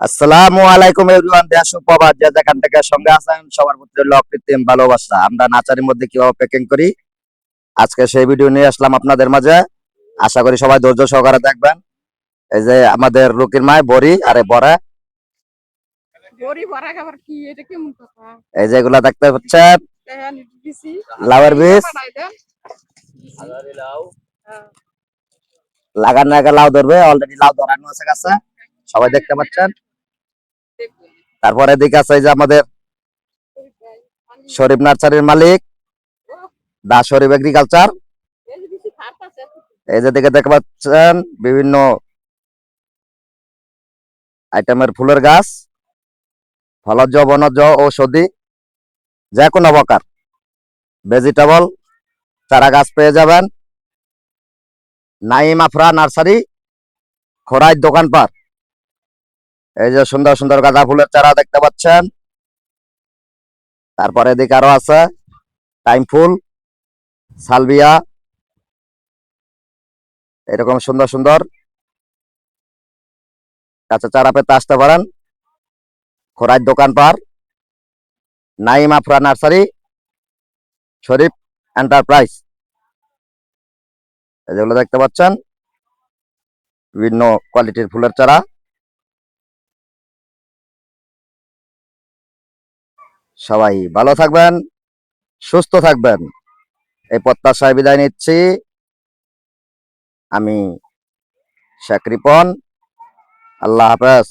আসসালামু আলাইকুম এভরিওয়ান দেশ ও যে যেখান থেকে সঙ্গে আছেন সবার প্রতি রইল অকৃত্রিম ভালোবাসা। আমরা নাচারির মধ্যে কীভাবে প্যাকিং করি? আজকে সেই ভিডিও নিয়ে আসলাম আপনাদের মাঝে। আশা করি সবাই ধৈর্য সহকারে দেখবেন। এই যে আমাদের রুকির মায় বড়ি আরে বড়া। এই যে এগুলা দেখতে পাচ্ছেন দেখা দিছি লাউয়ের বীজ হ্যাঁ। লাগানো আগে লাউ। ধরবে অলরেডি লাউ ধরানো আছে গাছে। সবাই দেখতে পাচ্ছেন। তারপরে এদিকে আছে যে আমাদের শরীফ নার্সারির মালিক দা শরীফ এগ্রিকালচার এই যে দিকে দেখতে পাচ্ছেন বিভিন্ন আইটেমের ফুলের গাছ ফলজ বনজ ঔষধি যে কোনো প্রকার। ভেজিটেবল চারা গাছ পেয়ে যাবেন। নাইম আফরা নার্সারি খোড়াই দোকান দোকানপাট। এই যে সুন্দর সুন্দর গাঁদা ফুলের চারা দেখতে পাচ্ছেন। তারপরে এদিকে আরও আছে, টাইম ফুল, সালভিয়া, এরকম সুন্দর সুন্দর। কাঁচা চারা পেতে আসতে পারেন। খোরাই দোকান পার, নাইম আফরা নার্সারি, শরীফ এন্টারপ্রাইজ। যেগুলো দেখতে পাচ্ছেন। বিভিন্ন কোয়ালিটির ফুলের চারা। সবাই ভালো থাকবেন সুস্থ থাকবেন। এই প্রত্যাশায় বিদায় নিচ্ছি। আমি শেখ রিপন আল্লাহ হাফেজ।